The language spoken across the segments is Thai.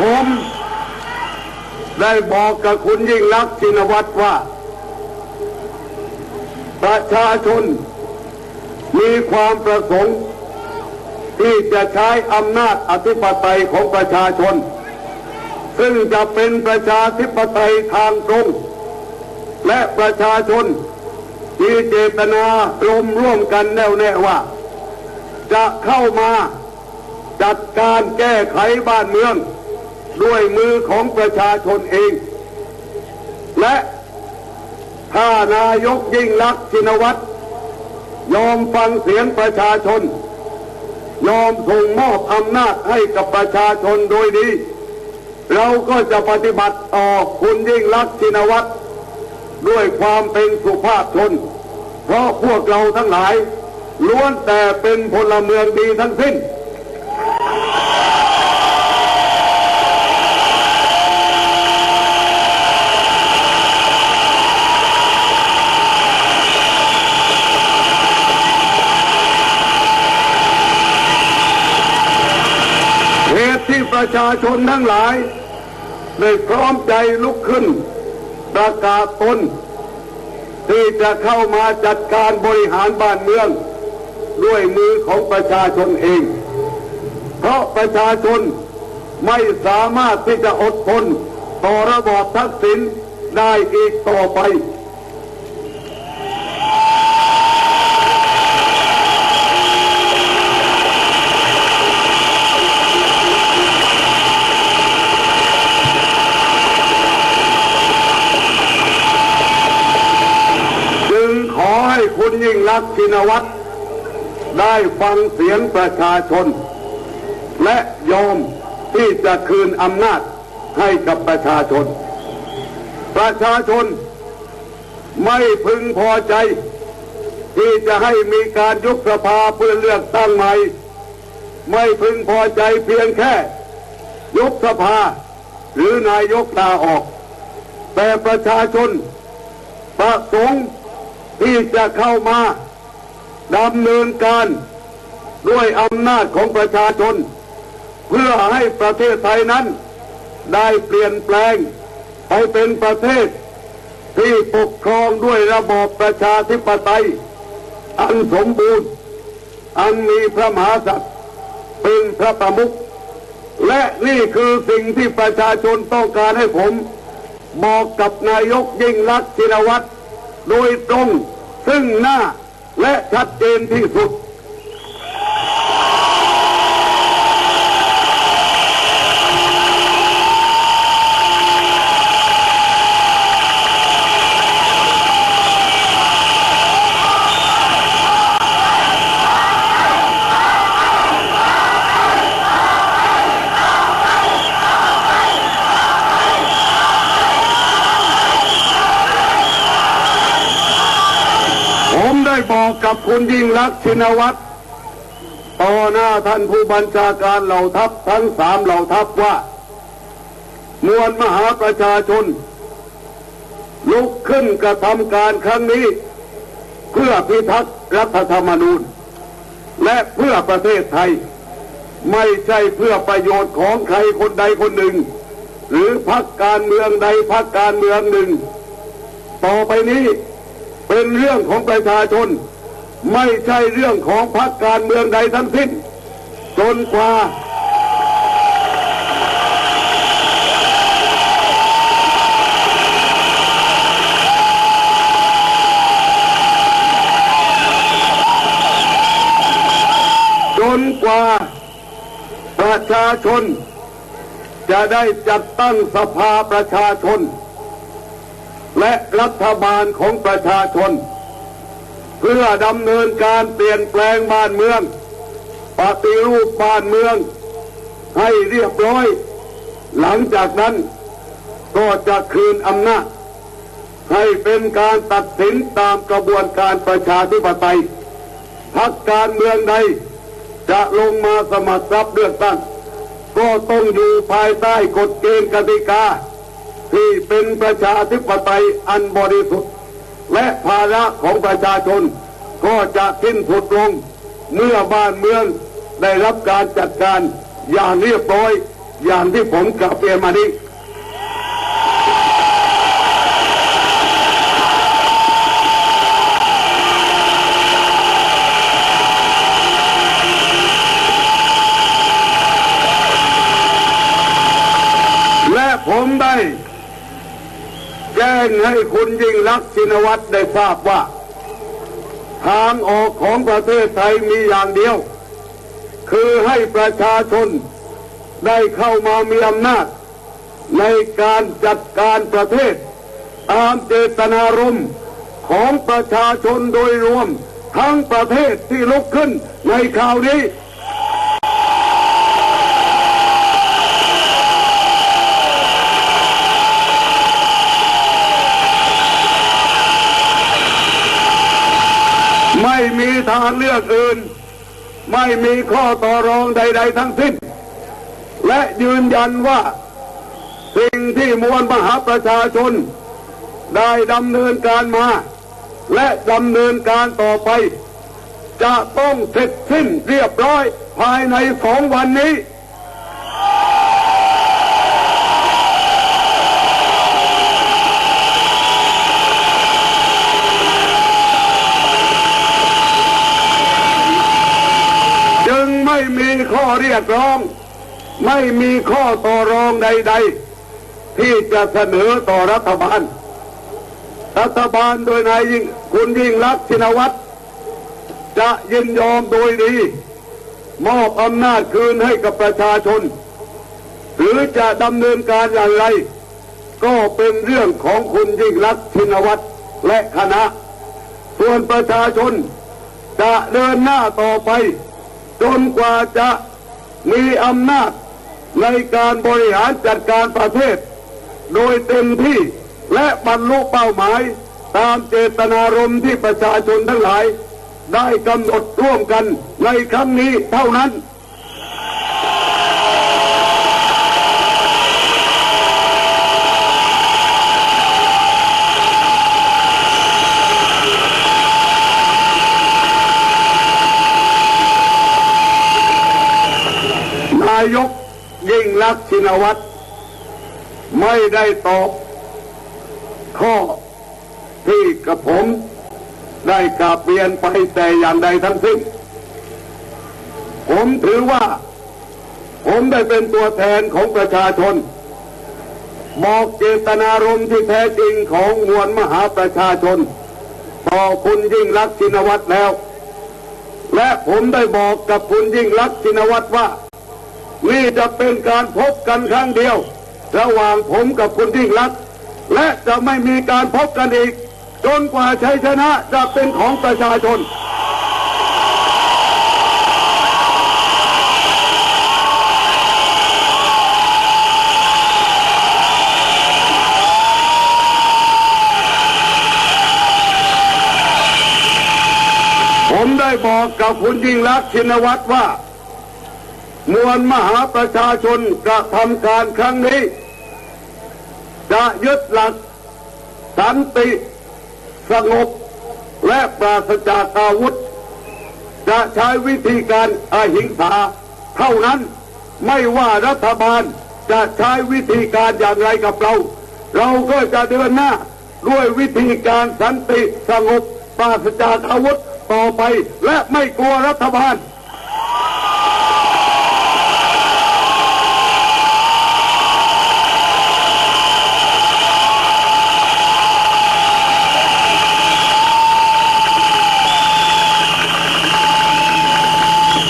ผมได้บอกกับคุณยิ่งรักษณ์ชินวัตรว่า ประชาชนมีความประสงค์ ที่จะใช้อำนาจอธิปไตยของประชาชน ซึ่งจะเป็นประชาธิปไตยทางตรง และประชาชนมีเจตนารมร่วมกันแน่วแน่ว่า จะเข้ามาจัดการแก้ไขบ้านเมือง ด้วยมือของประชาชนเอง และถ้านายกยิ่งลักษณ์ชินวัตรยอมฟังเสียงประชาชน ยอมส่งมอบอำนาจให้กับประชาชนโดยดี เราก็จะปฏิบัติต่อคุณยิ่งลักษณ์ชินวัตรด้วยความเป็นสุภาพชน เพราะพวกเราทั้งหลายล้วนแต่เป็นพลเมืองดีทั้งสิ้น เหตุที่ ประชาชนทั้งหลายได้พร้อมใจลุกขึ้น ประกาศตนที่จะเข้ามาจัดการบริหารบ้านเมือง ด้วยมือของประชาชนเอง เพราะประชาชนไม่สามารถที่จะอดทนต่อระบอบทักษิณได้อีกต่อไป จึงขอให้คุณยิ่งรั กษณ์ชินวัตรได้ฟังเสียงประชาชน และยอมที่จะคืนอำนาจให้กับประชาชน ประชาชนไม่พึงพอใจ ที่จะให้มีการยุบสภาเพื่อเลือกตั้งใหม่ ไม่พึงพอใจเพียงแค่ ยุบสภาหรือนายกลาออก แต่ประชาชนประสงค์ที่จะเข้ามา ดำเนินการด้วยอำนาจของประชาชน เพื่อให้ประเทศไทยนั้น ได้เปลี่ยนแปลงไปเป็นประเทศ ที่ปกครองด้วยระบอบประชาธิปไตย อันสมบูรณ์ อันมีพระมหากษัตริย์เป็นพระประมุขและนี่คือสิ่งที่ประชาชนต้องการให้ผม บอกกับนายกยิ่งรักษณ์ชินวัตรโดยตรงซึ่งหน้า และชัดเจนที่สุด อกกับคุณยิ่งรักษินวัตรต่อหน้าท่านผู้บัญชาการเหล่าทัพทั้งสามเหล่าทัพว่า มวลมหาประชาชน ลุกขึ้นกระทำการครั้งนี้ เพื่อพิทักษ์รัฐธรรมนูญ และเพื่อประเทศไทย ไม่ใช่เพื่อประโยชน์ของใครคนใดคนหนึ่ง หรือพรรคการเมืองใดพรรคการเมืองหนึ่ง ต่อไปนี้เป็นเรื่องของประชาชน ไม่ใช่เรื่องของพรรคการเมืองใดทั้งสิ้นจนกว่าจนกว่าประชาชน จะได้จัดตั้งสภาประชาชน และรัฐบาลของประชาชน เพื่อดำเนินการเปลี่ยนแปลงบ้านเมือง ปฏิรูปบ้านเมือง ให้เรียบร้อย หลังจากนั้นก็จะคืนอำนาจให้เป็นการตัดสินตามกระบวนการประชาธิปไตยพักการเมืองใดจะลงมาสมัครรับเลือกตั้งก็ต้องอยู่ภายใต้กฎเกณฑ์กติกา ที่เป็นประชาธิปไตยอันบริสุทธิ์ และภาระของประชาชน ก็จะสิ้นผุดลง เมื่อบ้านเมืองได้รับการจัดการอย่างเรียบร้อย อย่างที่ผมกลับเรียนมานี้และผมได้ จ้งให้คุณยิ่งรักษินวัตรได้ทราบว่า ทางออกของประเทศไทยมีอย่างเดียว คือให้ประชาชนได้เข้ามามีอำนาจ ในการจัดการประเทศ ตามเจตนารมณ์ของประชาชนโดยรวมทั้งประเทศที่ลุกขึ้นในคราวนี้ ไม่มีทางเลือกอื่น ไม่มีข้อต่อรองใด ๆ ทั้งสิ้น และยืนยันว่า สิ่งที่มวลมหาประชาชน ได้ดำเนินการมา และดำเนินการต่อไป จะต้องเสร็จสิ้นเรียบร้อยภายในสองวันนี้ จึงไม่มีข้อเรียกร้อง ไม่มีข้อต่อรองใด ๆ ที่จะเสนอต่อรัฐบาล รัฐบาลโดยนายยิ่งคุณยิ่งรักชินวัตรจะยินยอมโดยดี มอบอำนาจคืนให้กับประชาชน หรือจะดำเนินการอย่างไร ก็เป็นเรื่องของคุณยิ่งรักชินวัตรและคณะ ส่วนประชาชนจะเดินหน้าต่อไป จนกว่าจะมีอำนาจในการบริหารจัดการประเทศ โดยเต็มที่และบรรลุเป้าหมายตามเจตนารมณ์ที่ประชาชนทั้งหลาย ได้กำหนดร่วมกันในครั้งนี้เท่านั้นายกยิ่งรักษณ์ชินวัตรไม่ได้ตอบข้อที่กระผมได้กราบเรียนไปแต่อย่างใดทั้งสิ้น ผมถือว่า ผมได้เป็นตัวแทนของประชาชน บอกเจตนารมณ์ที่แท้จริงของมวลมหาประชาชน ต่อคุณยิ่งรักษณ์ชินวัตรแล้ว และผมได้บอกกับคุณยิ่งรักษณ์ชินวัตรว่า นี่จะเป็นการพบกันครั้งเดียว ระหว่างผมกับคุณยิ่งรัก และจะไม่มีการพบกันอีก จนกว่าชัยชนะจะเป็นของประชาชนผมได้บอกกับคุณยิ่งรักชินวัตรว่า มวลมหาประชาชนกระทำการครั้งนี้ จะยึดหลักสันติสงบและปราศจากอาวุธ จะใช้วิธีการอาหิงสาเท่านั้นไม่ว่ารัฐบาลจะใช้วิธีการอย่างไรกับเรา เราก็จะเดินหน้าด้วยวิธีการสันติสงบปราศจากอาวุธต่อไปและไม่กลัวรัฐบาล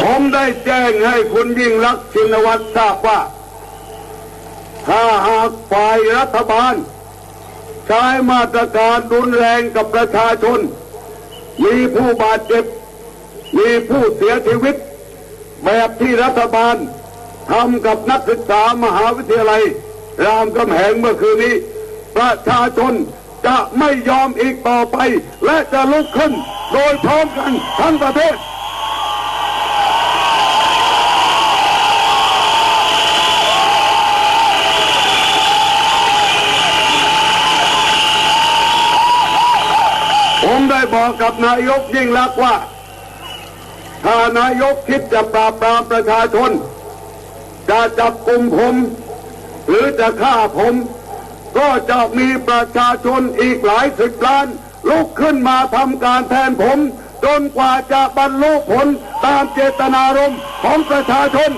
ผมได้แจ้ งให้คุณยิ่งรักชินวัตรทราบว่า ถ้าหากฝ่ายรัฐบาล ใช้มาตรการรุนแรงกับประชาชน มีผู้บาดเจ็บ มีผู้เสียชีวิต แบบที่รัฐบาลทำกับนักศึกษามหาวิทยาลัย รามคำแหงเมื่อคืนนี้ ประชาชนจะไม่ยอมอีกต่อไป และจะลุกขึ้นโดยพร้อมกันทั้งประเทศ ผมได้ บอกกับนายกยิ่งรักษณ์ว่า ถ้านายกคิดจะปราบปรามประชาชน จะจับกลุ่มผม หรือจะฆ่าผม ก็จะมีประชาชนอีกหลายสิบล้าน ลุกขึ้นมาทำการแทนผม จนกว่าจะบรรลุผลตามเจตนารมณ์ของประชาชน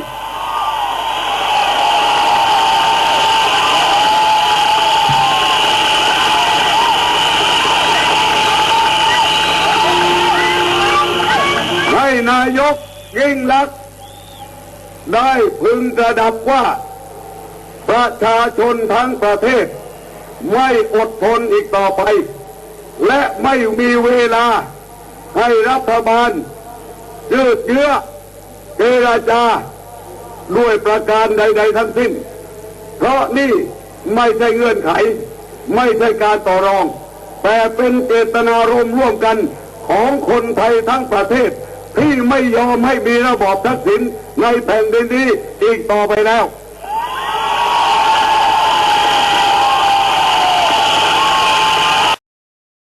นายกยิ่งลักษณ์ได้พึงระดับว่า ประชาชนทั้งประเทศ ไม่อดทนอีกต่อไป และไม่มีเวลาให้รัฐบาลยืดเยื้อเจรจาด้วยประการใด ๆ ทั้งสิ้น เพราะนี่ไม่ใช่เงื่อนไข ไม่ใช่การต่อรอง แต่เป็นเจตนารมณ์ร่วมกันของคนไทยทั้งประเทศ ที่ไม่ยอมให้มีระบอบทักษิณในแผ่นดินนี้อีกต่อไปแล้ว